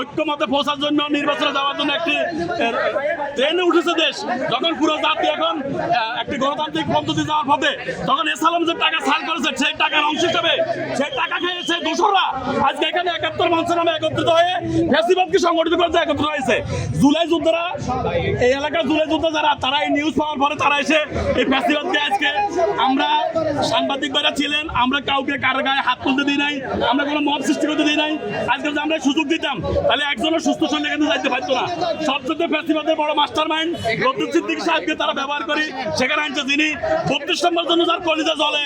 ঐক্যমতে পৌঁছার জন্য নির্বাচনে যাওয়ার জন্য একটি ট্রেনে উঠেছে দেশ। যখন পুরো জাতি এখন একটি গণতান্ত্রিক পদ্ধতি যাওয়ার পথে, তখন এসালাম যে টাকা ছাড় করেছে, সেই টাকার অংশ হিসেবে, সেই টাকা খেয়েছে দোসররা। আজকে একাত্তর মঞ্চ নামে একত্রিত হয়ে ফ্যাসিবাদকে সংগঠিত করতে একত্রিত হয়েছে। জুলাই যোদ্ধারা, এই এলাকার জুলাই যারা, তারা এই নিউজ পাওয়ার পরে তারা এসে এই ফ্যাসিবাদকে আজকে আমরা সাংবাদিক ছিলেন, আমরা কাউকে কারও গায়ে হাত তুলতে দিই নাই, আমরা কোনো মত সৃষ্টি করতে দিই নাই। আজকে যদি আমরা সুযোগ দিতাম, তাহলে একজনের সুস্থ শরীরে কিন্তু যাইতে পারতো না। সবচেয়ে ফ্যাসিবাদের বড় মাস্টার মাইন্ড রদ্দুর সিদ্দিক সাহেবকে তারা ব্যবহার করি। সেখানে আনছে যিনি বত্রিশ নম্বর জন্য যার কলিজা জলে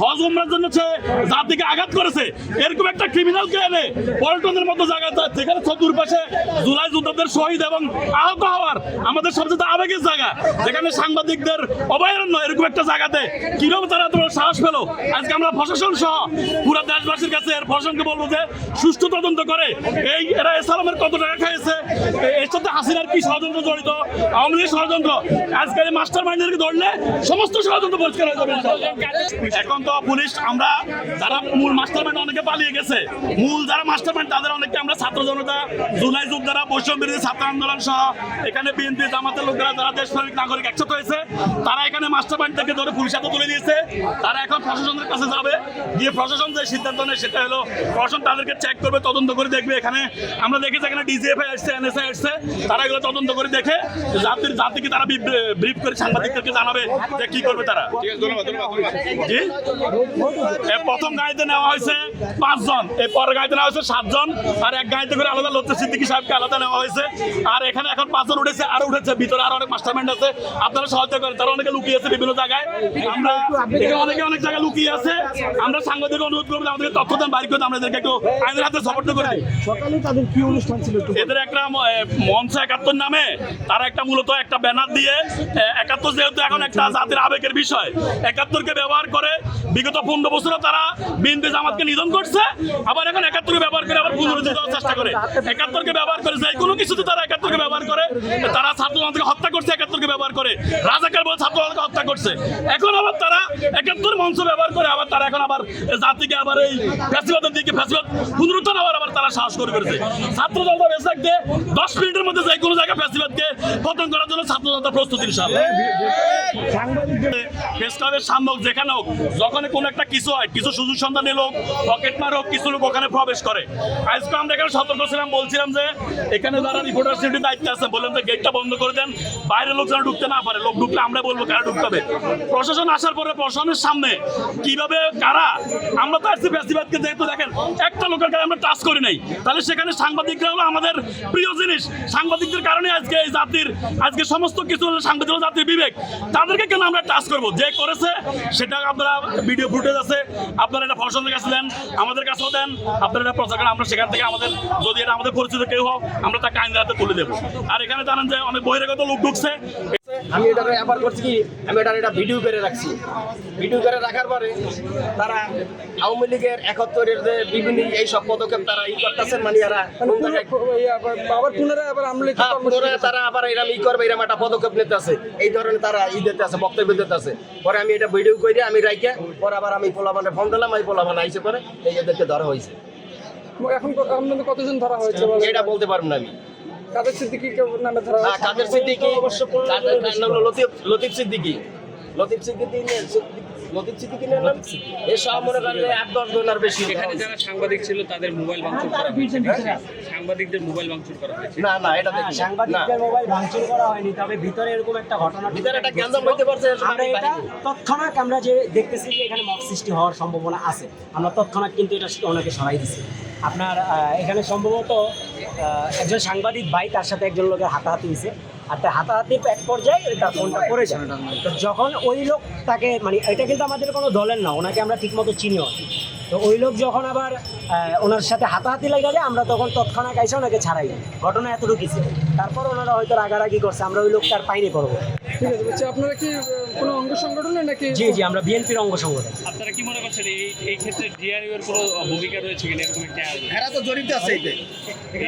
হজ উমরার জন্য সে আঘাত করেছে। এরকম একটা ক্রিমিনালকে এনে পল্টনের মতো জায়গা যেখানে চতুর্পাশে জুলাই যোদ্ধাদের শহীদ এবং আহত হওয়ার আমাদের সবচেয়ে আবেগের জায়গা। যেখানে সাংবাদিকদের অভয়ারণ্য, এরকম একটা জায়গাতে কীভাবে তারা বড় সাহস পেল? আজকে আমরা প্রশাসন সহ পুরো দেশবাসীর কাছে এর প্রশাসনকে বলব যে, সুষ্ঠু তদন্ত করে। এই এরা এসালামের কত টাকা খাইছে এর সাথে হাসিনার কি ষড়যন্ত্র জড়িত? আওয়ামী লীগের ষড়যন্ত্র? আজকে এই মাস্টার মাইন্ডারকে ধরলে সমস্ত ষড়যন্ত্র পরিষ্কার হয়ে যাবে। এখন তো পুলিশ, আমরা যারা মূল মাস্টার মাইন্ড অনেকে পালিয়ে গেছে, মূল যারা মাস্টার মাইন্ড তাদের অনেকে আমরা ছাত্র জনতা, জুলাই যোদ্ধারা বৈষম্য বিরোধী ছাত্র আন্দোলন সহ এখানে জামাতের লোকেরা যারা দেশ নাগরিক একসাথে হয়েছে এখানে মাস্টার মাইন্ড থেকে ধরে পুলিশ হাতে তুলে দিয়েছে। তারা এখন প্রশাসনের কাছে যাবে। গিয়ে প্রশাসন যে সিদ্ধান্ত নেয় সেটা হলো প্রশাসন তাদেরকে চেক করবে তদন্ত করে দেখবে এখানে। আমরা দেখেছি এখানে ডিজিএফআই আসছে এনএসআই আসছে। তারা এগুলো তদন্ত করে দেখে জাতির জাতিকে তারা ব্রিফ করে সাংবাদিকদেরকে জানাবে যে কি করবে তারা। জি? প্রথম গাড়িতে নেওয়া হয়েছে পাঁচজন। এই পরের গাড়িতে নেওয়া হয়েছে সাতজন। আর এক গাড়িতে করে আলাদা লত্তে সিদ্দিকি সাহেবকে আলাদা নেওয়া হয়েছে। আর এখানে এখন পাঁচজন উঠেছে আর উঠেছে। ভিতরে আরও অনেক মাস্টারমাইন্ড আছে। আপনারা সহায়তা করেন তারা অনেকে লুকিয়ে আছে বিভিন্ন জায়গায়। আমরা এখানে অনেকে অনেক জায়গায় লুকিয়ে আছে। আমরা সাংবাদিক অনুরোধ করব যে আমাদেরকে তথ্য দেন বাড়ি করে আমরা এদেরকে একটু আইনের হাতে সাপোর্ট করে দিই। সকালে তাদের কি অনুষ্ঠান ছিল এদের একটা মঞ্চ একাত্তর নামে তারা একটা মূলত একটা ব্যানার দিয়ে একাত্তর যেহেতু এখন একটা জাতির আবেগের বিষয় একাত্তরকে ব্যবহার করে বিগত পনেরো বছরে তারা বিএনপি জামাতকে নিধন করছে আবার এখন একাত্তরকে ব্যবহার করে আবার পুনরুদ্ধ দেওয়ার চেষ্টা করে। একাত্তরকে ব্যবহার করে যে কোনো কিছুতে তারা একাত্তরকে ব্যবহার করে তারা ছাত্র হত্যা করছে একাত্তরকে ব্যবহার করে। রাজাকার বলে ছাত্র জনতাকে হত্যা করছে। এখন আবার তারা একাত্তর মঞ্চ ব্যবহার করে আবার তারা এখন আবার জাতিকে আবার এই ফ্যাসিবাদের দিকে ফ্যাসিবাদ পুনরুত্থান আবার আবার তারা সাহস করে করেছে ছাত্র জনতা বেঁচে থাকতে দশ মিনিটের মধ্যে যে কোনো জায়গায় ফ্যাসিবাদকে পতন করার জন্য ছাত্র জনতা প্রস্তুত ইনশাআল্লাহ প্রেস ক্লাবের সামনে হোক যেখানে হোক যখন কোনো একটা কিছু হয় কিছু সুযোগ সন্ধানী লোক পকেট মার হোক কিছু লোক ওখানে প্রবেশ করে। আজকে আমরা এখানে সতর্ক ছিলাম বলছিলাম যে এখানে যারা রিপোর্টার সিটি দায়িত্বে আছে বললাম যে গেটটা বন্ধ করে দেন। লোক যেন ঢুকতে না পারে। লোক ঢুকলে আমরা বলব কারা ঢুকতে হবে। প্রশাসন আসার পরে প্রশাসনের সামনে কীভাবে কারা? আমরা তো আসছি যেহেতু দেখেন একটা লোকের গায়ে আমরা টাচ করি নাই। তাহলে সেখানে সাংবাদিকরা হলো আমাদের প্রিয় জিনিস। সাংবাদিকদের কারণে আজকে এই জাতির, আজকে সমস্ত কিছু সাংবিধানিক জাতির বিবেক। তাদেরকে কেন আমরা টাচ করব? যে করেছে, সেটা আপনারা ভিডিও ফুটেজ আছে। আপনারা এটা ফসলের কাছে দেন, আমাদের কাছেও দেন। আপনারা এটা প্রচার করেন, আমরা সেখান থেকে আমাদের, যদি এটা আমাদের পরিচিত কেউ হোক আমরা তাকে আইনের হাতে তুলে দেবো। আর এখানে জানেন যে অনেক বহিরাগত লোক ঢুকছে। আমি এটা ব্যাপার করছি কি? আমি এটা এটা ভিডিও করে রাখছি। ভিডিও করে রাখার পরে তারা আওয়ামী লীগের একাত্তরের যে বিভিন্ন এই সব পদক্ষেপ তারা ই করতেছেন মানে এরা আবার পুনরায় আবার আমলে হ্যাঁ, পুনরায় তারা আবার এরম ই করবে এরম একটা পদক্ষেপ নিতে আছে। এই ধরনের তারা ই দিতে আছে বক্তব্য দিতে আছে। পরে আমি এটা ভিডিও করে আমি রাইকে পরে আবার আমি পোলাবানে ফোন দিলাম আমি পোলাবান আইসে করে এই এদেরকে ধরা হয়েছে। এখন আপনাদের কতজন ধরা হয়েছে এটা বলতে পারব না আমি। কাদের সিদ্দিকি নামে ধরা হ্যাঁ, হয়েছে? কাদের সিদ্দিকি? কাদের নাম হলো লতিফ লতিফ সিদ্দিকি। লতিফ সিদ্দিকি লতিফ সিদ্দিকি নাম মনে করেন যে আট দশ জন আর বেশি এখানে যারা সাংবাদিক ছিল তাদের মোবাইল ভাঙচুর করা হয়েছে। সাংবাদিকদের মোবাইল ভাঙচুর করা হয়েছে। না না এটা দেখি সাংবাদিকদের মোবাইল ভাঙচুর করা হয়নি তবে ভিতরে এরকম একটা ঘটনা ভিতরে একটা গ্যাঞ্জাম হইতে পারছে আমরা এটা তৎক্ষণাৎ আমরা যে দেখতেছি যে এখানে মব সৃষ্টি হওয়ার সম্ভাবনা আছে। আমরা তৎক্ষণাৎ কিন্তু এটা ওনাকে সরাই দিছি। আপনার এখানে সম্ভবত একজন সাংবাদিক ভাই তার সাথে একজন লোকের হাতাহাতি হয়েছে আর তার হাতাহাতি এক পর্যায়ে তার ফোনটা যায় তো যখন ওই লোক তাকে মানে এটা কিন্তু আমাদের কোনো দলের না, ওনাকে আমরা ঠিকমতো চিনিও। তো ওই লোক যখন আবার ওনার সাথে হাতাহাতি লাগা যায় আমরা তখন তৎক্ষণাৎ এসে ওনাকে ছাড়াই দিই। ঘটনা এতটুকু ছিল। তারপর ওনারা হয়তো রাগারাগি করছে আমরা ওই লোকটার পাইনি করব। ঠিক আছে বলছি আপনারা কি কোনো অঙ্গ সংগঠনে নাকি? জি জি আমরা বিএনপির অঙ্গ সংগঠন। আপনারা কি মনে করছেন এই এই ক্ষেত্রে ডিআরইউ এর কোনো ভূমিকা রয়েছে কিনা? এরকম একটা এরা তো জড়িত আছে এতে।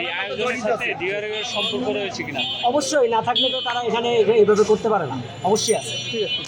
এই আয়োজনের সাথে ডিআরইউ এর সম্পর্ক রয়েছে কিনা? অবশ্যই না থাকলে তো তারা এখানে এইভাবে করতে পারে না। অবশ্যই আছে। ঠিক আছে।